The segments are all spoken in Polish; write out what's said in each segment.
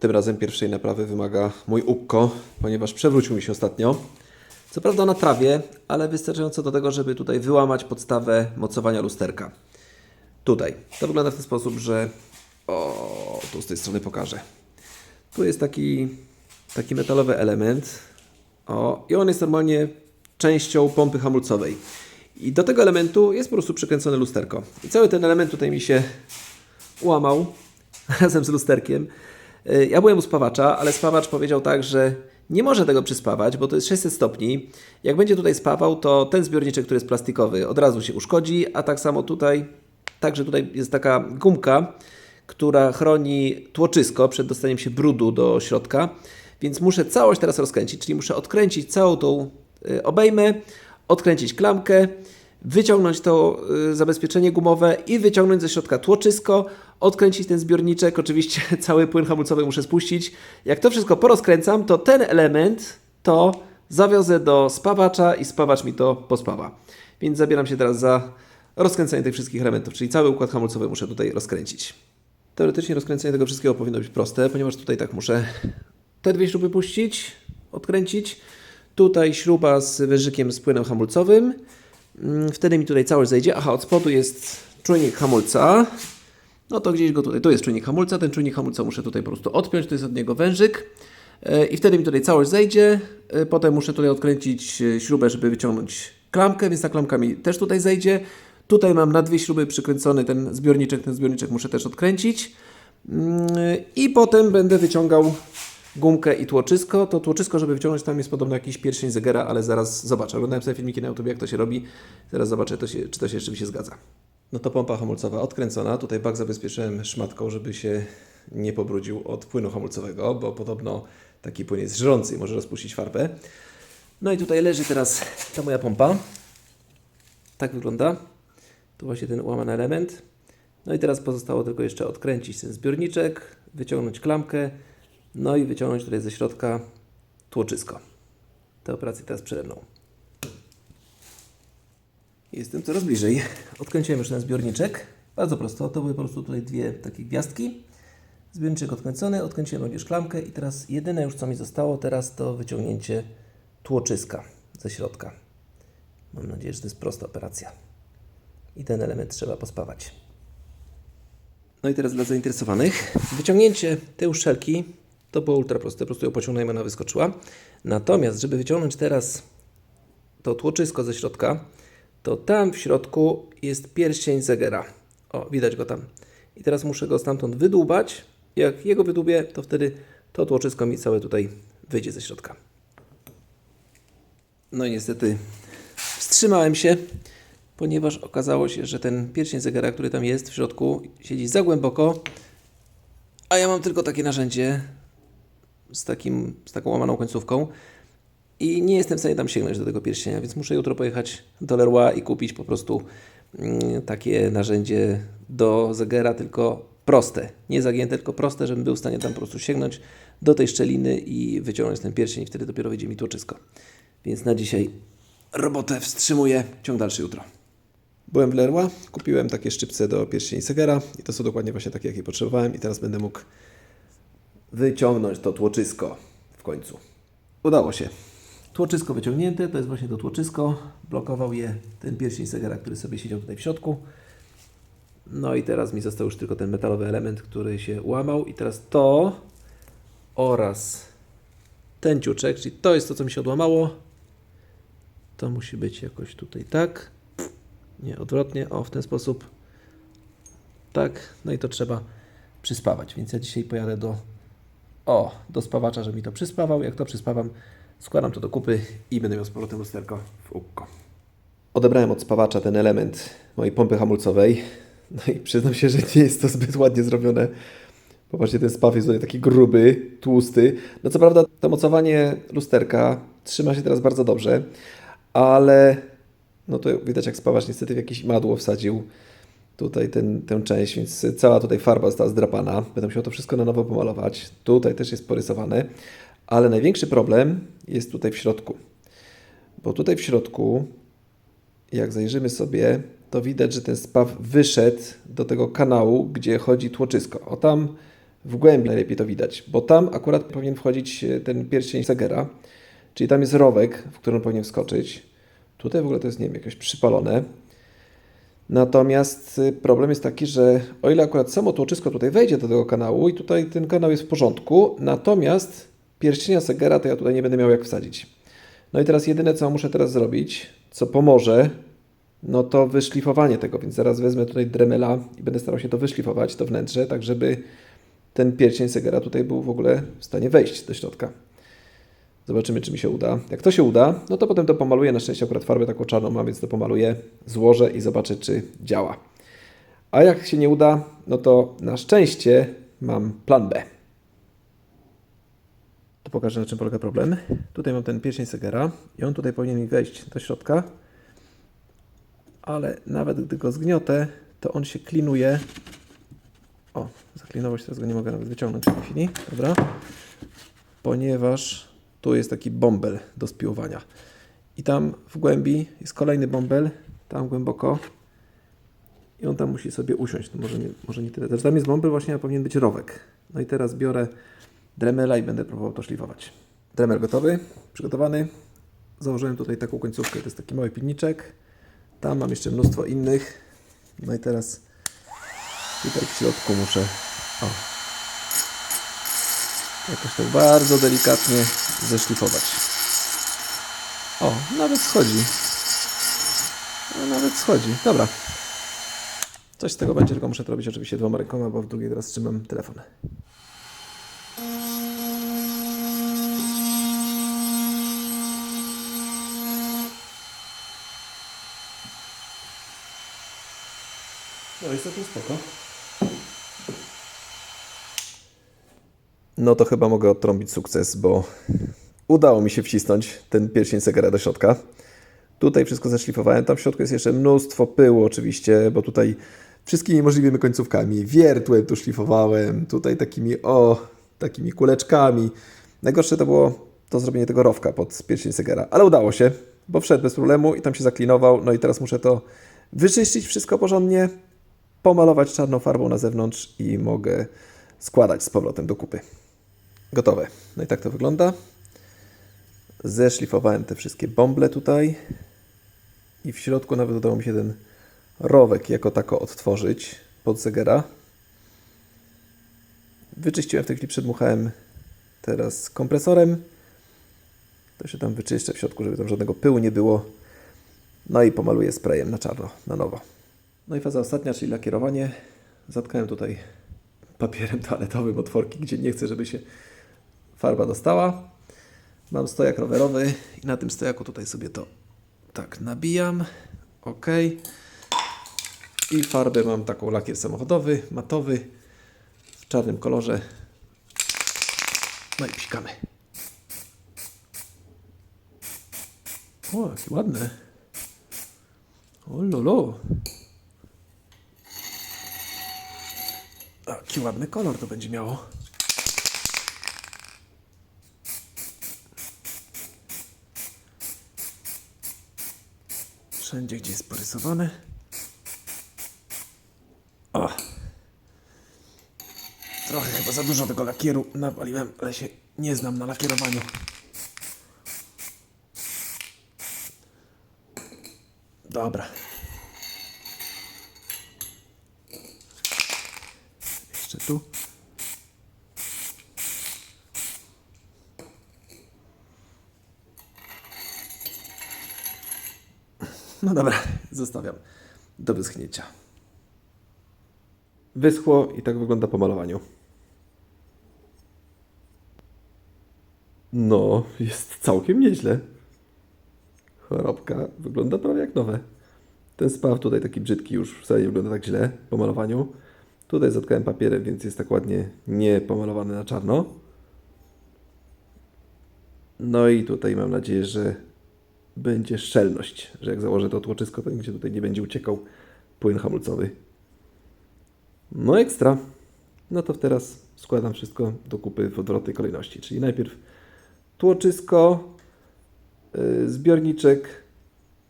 Tym razem pierwszej naprawy wymaga mój ukko, ponieważ przewrócił mi się ostatnio. Co prawda na trawie, ale wystarczająco do tego, żeby tutaj wyłamać podstawę mocowania lusterka. Tutaj. To wygląda w ten sposób, że... O, tu z tej strony pokażę. Tu jest taki, taki metalowy element. O, i on jest normalnie częścią pompy hamulcowej. I do tego elementu jest po prostu przykręcone lusterko. I cały ten element tutaj mi się łamał razem z lusterkiem. Y, Ja byłem u spawacza, ale spawacz powiedział tak, że nie może tego przyspawać, bo to jest 600 stopni. Jak będzie tutaj spawał, to ten zbiorniczek, który jest plastikowy, od razu się uszkodzi, a tak samo tutaj, także tutaj jest taka gumka, która chroni tłoczysko przed dostaniem się brudu do środka, więc muszę całość teraz rozkręcić, czyli muszę odkręcić całą tą y, obejmę, odkręcić klamkę, wyciągnąć to y, zabezpieczenie gumowe i wyciągnąć ze środka tłoczysko, odkręcić ten zbiorniczek, oczywiście cały płyn hamulcowy muszę spuścić. Jak to wszystko porozkręcam, to ten element to zawiozę do spawacza i spawacz mi to pospawa. Więc zabieram się teraz za rozkręcenie tych wszystkich elementów, czyli cały układ hamulcowy muszę tutaj rozkręcić. Teoretycznie rozkręcenie tego wszystkiego powinno być proste, ponieważ tutaj tak muszę te dwie śruby puścić, odkręcić. Tutaj śruba z wężykiem z płynem hamulcowym. Mm, Wtedy mi tutaj całość zejdzie. Aha, od spodu jest czujnik hamulca. No to gdzieś go tutaj, tu jest czujnik hamulca. Ten czujnik hamulca muszę tutaj po prostu odpiąć, to jest od niego wężyk. E, I wtedy mi tutaj całość zejdzie. E, Potem muszę tutaj odkręcić e, śrubę, żeby wyciągnąć klamkę, więc ta klamka mi też tutaj zejdzie. Tutaj mam na dwie śruby przykręcony ten zbiorniczek, ten zbiorniczek muszę też odkręcić. Mm, I potem będę wyciągał gumkę i tłoczysko. To tłoczysko, żeby wyciągnąć, tam jest podobno jakiś pierścień zegera, ale zaraz zobaczę. Oglądałem sobie filmiki na YouTube, jak to się robi. Zaraz zobaczę, to się, czy to się rzeczywiście zgadza. No to pompa hamulcowa odkręcona. Tutaj bak zabezpieczyłem szmatką, żeby się nie pobrudził od płynu hamulcowego, bo podobno taki płyn jest żrący i może rozpuścić farbę. No i tutaj leży teraz ta moja pompa. Tak wygląda. Tu właśnie ten łamany element. No i teraz pozostało tylko jeszcze odkręcić ten zbiorniczek, wyciągnąć klamkę, no i wyciągnąć tutaj ze środka tłoczysko. Te operacje teraz przede mną. Jestem coraz bliżej. Odkręciłem już ten zbiorniczek. Bardzo prosto. To były po prostu tutaj dwie takie gwiazdki. Zbiorniczek odkręcony, odkręciłem również klamkę i teraz jedyne już co mi zostało teraz to wyciągnięcie tłoczyska ze środka. Mam nadzieję, że to jest prosta operacja. I ten element trzeba pospawać. No i teraz dla zainteresowanych. Wyciągnięcie tej uszczelki to było ultra proste. Po prostu ją pociągnąłem, ona wyskoczyła. Natomiast, żeby wyciągnąć teraz to tłoczysko ze środka, to tam w środku jest pierścień Zegera. O, widać go tam. I teraz muszę go stamtąd wydłubać. Jak jego wydłubię, to wtedy to tłoczysko mi całe tutaj wyjdzie ze środka. No i niestety wstrzymałem się, ponieważ okazało się, że ten pierścień zegara, który tam jest w środku, siedzi za głęboko, a ja mam tylko takie narzędzie z, takim, z taką łamaną końcówką i nie jestem w stanie tam sięgnąć do tego pierścienia, więc muszę jutro pojechać do Leroy i kupić po prostu mm, takie narzędzie do zegera, tylko proste. Nie zagięte, tylko proste, żebym był w stanie tam po prostu sięgnąć do tej szczeliny i wyciągnąć ten pierścień i wtedy dopiero wyjdzie mi tłoczysko. Więc na dzisiaj robotę wstrzymuję, ciąg dalszy jutro. Byłem w Leroy, kupiłem takie szczypce do pierścieni Segera i to są dokładnie właśnie takie, jakie potrzebowałem i teraz będę mógł wyciągnąć to tłoczysko w końcu. Udało się. Tłoczysko wyciągnięte, to jest właśnie to tłoczysko. Blokował je ten pierścień Segera, który sobie siedział tutaj w środku. No i teraz mi został już tylko ten metalowy element, który się łamał i teraz to oraz ten ciuczek, czyli to jest to, co mi się odłamało. To musi być jakoś tutaj tak. Nie, odwrotnie, o w ten sposób. Tak, no i to trzeba przyspawać. Więc ja dzisiaj pojadę do o, do spawacza, żeby mi to przyspawał. Jak to przyspawam, składam to do kupy i będę miał z powrotem lusterko w ukko. Odebrałem od spawacza ten element mojej pompy hamulcowej. No i przyznam się, że nie jest to zbyt ładnie zrobione. Popatrzcie, ten spaw jest tutaj taki gruby, tłusty. No co prawda to mocowanie lusterka trzyma się teraz bardzo dobrze, ale no to widać jak spawacz niestety w jakieś madło wsadził tutaj ten, tę część, więc cała tutaj farba została zdrapana. Będę musiał to wszystko na nowo pomalować. Tutaj też jest porysowane, ale największy problem jest tutaj w środku. Bo tutaj w środku, jak zajrzymy sobie, to widać, że ten spaw wyszedł do tego kanału, gdzie chodzi tłoczysko. O tam w głębi najlepiej to widać, bo tam akurat powinien wchodzić e, ten pierścień Segera, czyli tam jest rowek, w którym powinien wskoczyć. Tutaj w ogóle to jest, nie wiem, jakoś przypalone. Natomiast y, problem jest taki, że o ile akurat samo tłoczysko tutaj wejdzie do tego kanału i tutaj ten kanał jest w porządku, natomiast pierścienia Segera to ja tutaj nie będę miał jak wsadzić. No i teraz jedyne co muszę teraz zrobić, co pomoże, no to wyszlifowanie tego, więc zaraz wezmę tutaj Dremela i będę starał się to wyszlifować, to wnętrze, tak żeby ten pierścień Segera tutaj był w ogóle w stanie wejść do środka. Zobaczymy, czy mi się uda. Jak to się uda, no to potem to pomaluję. Na szczęście akurat farbę taką czarną mam, więc to pomaluję, złożę i zobaczę, czy działa. A jak się nie uda, no to na szczęście mam plan B. To pokażę, na czym polega problem. Tutaj mam ten pierścień Segera i on tutaj powinien mi wejść do środka, ale nawet gdy go zgniotę, to on się klinuje. O, zaklinował się, teraz go nie mogę nawet wyciągnąć w tej chwili. Dobra. Ponieważ tu jest taki bąbel do spiłowania. I tam w głębi jest kolejny bąbel, tam głęboko. I on tam musi sobie usiąść. No może, nie, może nie tyle. Też tam jest bąbel, właśnie a powinien być rowek. No i teraz biorę Dremela i będę próbował to szlifować. Dremel gotowy, przygotowany. Założyłem tutaj taką końcówkę, to jest taki mały pilniczek. Tam mam jeszcze mnóstwo innych. No i teraz tutaj w środku muszę o, jakoś tak bardzo delikatnie zeszlifować. O, nawet schodzi. No, nawet schodzi. Dobra. Coś z tego będzie, tylko muszę to robić oczywiście dwoma rękoma, bo w drugiej teraz trzymam telefon. No jest to spoko. No to chyba mogę odtrąbić sukces, bo udało mi się wcisnąć ten pierścień Segera do środka. Tutaj wszystko zeszlifowałem. Tam w środku jest jeszcze mnóstwo pyłu oczywiście, bo tutaj wszystkimi możliwymi końcówkami. Wiertłem tu szlifowałem, tutaj takimi o, takimi kuleczkami. Najgorsze to było to zrobienie tego rowka pod pierścień Segera, ale udało się, bo wszedł bez problemu i tam się zaklinował. No i teraz muszę to wyczyścić wszystko porządnie, pomalować czarną farbą na zewnątrz i mogę składać z powrotem do kupy. Gotowe. No i tak to wygląda. Zeszlifowałem te wszystkie bąble tutaj. I w środku nawet udało mi się ten rowek jako tako odtworzyć pod zegera. Wyczyściłem w tej chwili, przedmuchałem teraz kompresorem. To się tam wyczyszczę w środku, żeby tam żadnego pyłu nie było. No i pomaluję sprayem na czarno, na nowo. No i faza ostatnia, czyli lakierowanie. Zatkałem tutaj papierem toaletowym otworki, gdzie nie chcę, żeby się farba dostała. Mam stojak rowerowy i na tym stojaku tutaj sobie to tak nabijam. OK. I farbę mam taką lakier samochodowy, matowy, w czarnym kolorze. No i psikamy. O, jakie ładne. O lolo. Jaki ładny kolor to będzie miało. Wszędzie, gdzie jest porysowane. O! Trochę chyba za dużo tego lakieru nawaliłem, ale się nie znam na lakierowaniu. Dobra. Jeszcze tu. No dobra, zostawiam do wyschnięcia. Wyschło i tak wygląda po malowaniu. No, jest całkiem nieźle. Chorobka wygląda prawie jak nowe. Ten spaw tutaj taki brzydki już wcale nie wygląda tak źle po malowaniu. Tutaj zatkałem papierem, więc jest tak ładnie nie pomalowany na czarno. No i tutaj mam nadzieję, że będzie szczelność, że jak założę to tłoczysko, to nigdzie tutaj nie będzie uciekał płyn hamulcowy. No ekstra. No to teraz składam wszystko do kupy w odwrotnej kolejności, czyli najpierw tłoczysko, yy, zbiorniczek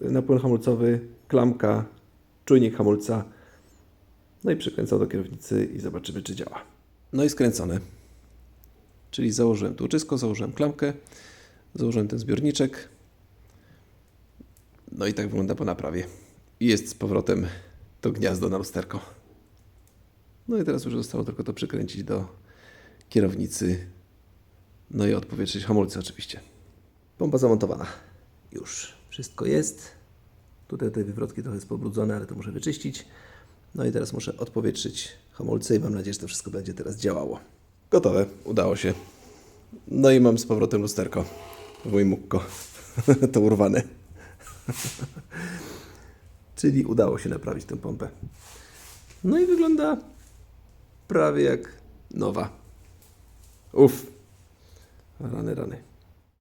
na płyn hamulcowy, klamka, czujnik hamulca, no i przykręcał do kierownicy i zobaczymy, czy działa. No i skręcone. Czyli założyłem tłuczysko, założyłem klamkę, założyłem ten zbiorniczek. No i tak wygląda po naprawie. Jest z powrotem to gniazdo na lusterko. No i teraz już zostało tylko to przykręcić do kierownicy. No i odpowietrzyć hamulce oczywiście. Pompa zamontowana. Już wszystko jest. Tutaj te wywrotki trochę pobrudzone, ale to muszę wyczyścić. No i teraz muszę odpowietrzyć hamulce i mam nadzieję, że to wszystko będzie teraz działało. Gotowe, udało się. No i mam z powrotem lusterko. Mój mukko. to urwane. Czyli udało się naprawić tę pompę. No i wygląda prawie jak nowa. Uff. Rany, rany.